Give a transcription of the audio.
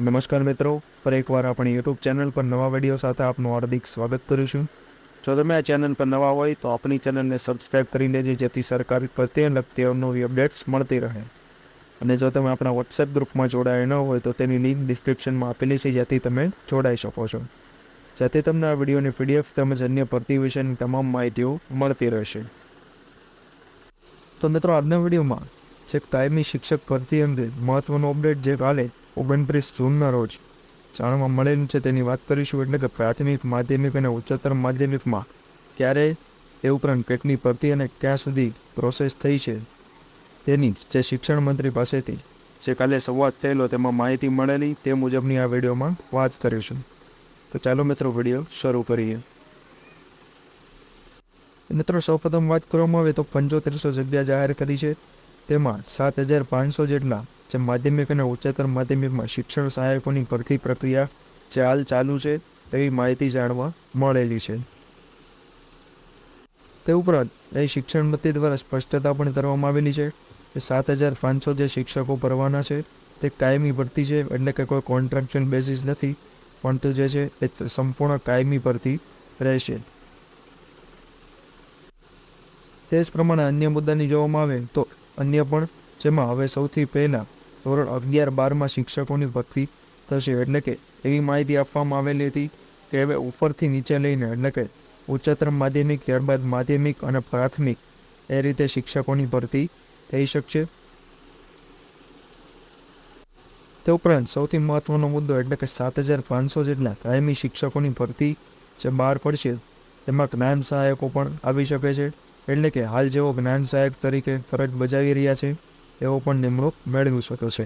નમસ્કાર મિત્રો પર એકવાર આપણી યુટ્યુબ ચેનલ પર નવા વીડિયો સાથે આપનું હાર્દિક સ્વાગત કરું છું. જો તમે આ ચેનલ પર નવા હોય તો આપણી ચેનલને સબસ્ક્રાઈબ કરી લેજે, જેથી સરકારી પ્રત્યે લગતી અવનવી અપડેટ્સ મળતી રહે. અને જો તમે આપણા વોટ્સએપ ગ્રુપમાં જોડાયા ન હોય તો તેની લિંક ડિસ્ક્રિપ્શનમાં આપેલી છે, જેથી તમે જોડાઈ શકો છો. જેથી તમને આ વિડીયોની પીડીએફ તેમજ અન્ય ભરતી વિશેની તમામ માહિતીઓ મળતી રહેશે. તો મિત્રો, આજના વિડીયોમાં જે કાયમી શિક્ષક ભરતી અંગે મહત્ત્વનો અપડેટ જે કાલે ઓગણત્રીસ જૂનના રોજ જાણવા મળેલું છે તેની વાત કરીશું એટલે કે પ્રાથમિક માધ્યમિક અને ઉચ્ચતર માધ્યમિકમાં ક્યારે એ ઉપરાંત કેટલી ભરતી અને ક્યાં સુધી પ્રોસેસ થઈ છે તેની જે શિક્ષણ મંત્રી પાસેથી જે કાલે સંવાદ થયેલો તેમાં માહિતી મળેલી તે મુજબની આ વિડીયોમાં વાત કરીશું. તો ચાલો મિત્રો વીડિયો શરૂ કરીએ. મિત્રો સૌપ્રથમ વાત કરવામાં આવે તો પંચોતેરસો જગ્યા જાહેર કરી છે. તેમાં સાત હજાર પાંચસો જેટલા જે માધ્યમિક અને ઉચ્ચતર માધ્યમિકમાં શિક્ષણ સહાયકોની ભરતી પ્રક્રિયા જે હાલ ચાલુ છે તેવી માહિતી જાણવા મળેલી છે. તે ઉપરાંત એ શિક્ષણ મંત્રી દ્વારા સ્પષ્ટતા પણ કરવામાં આવેલી છે કે સાત હજાર પાંચસો જે શિક્ષકો ભરવાના છે તે કાયમી ભરતી છે એટલે કે કોઈ કોન્ટ્રાક્શન બેસિસ નથી, પરંતુ જે છે એ સંપૂર્ણ કાયમી ભરતી રહેશે. તે જ પ્રમાણે અન્ય મુદ્દાની જોવામાં આવે તો અન્ય પણ, જેમાં હવે સૌથી પહેલાં ધોરણ અગિયાર બારમાં શિક્ષકોની ભરતી થશે. એટલે કે એવી માહિતી આપવામાં આવેલી હતી કે હવે ઉપરથી નીચે લઈને એટલે કે ઉચ્ચતર માધ્યમિક, ત્યારબાદ માધ્યમિક અને પ્રાથમિક એ રીતે શિક્ષકોની ભરતી થઈ શકશે. તે ઉપરાંત સૌથી મહત્વનો મુદ્દો એટલે કે સાત હજાર પાંચસો જેટલા કાયમી શિક્ષકોની ભરતી જે બહાર પડશે, તેમાં જ્ઞાન સહાયકો પણ આવી શકે છે. એટલે કે હાલ જેઓ જ્ઞાન સહાયક તરીકે ફરજ બજાવી રહ્યા છે. તેઓ પણ નિમણૂક મેળવી શકે છે.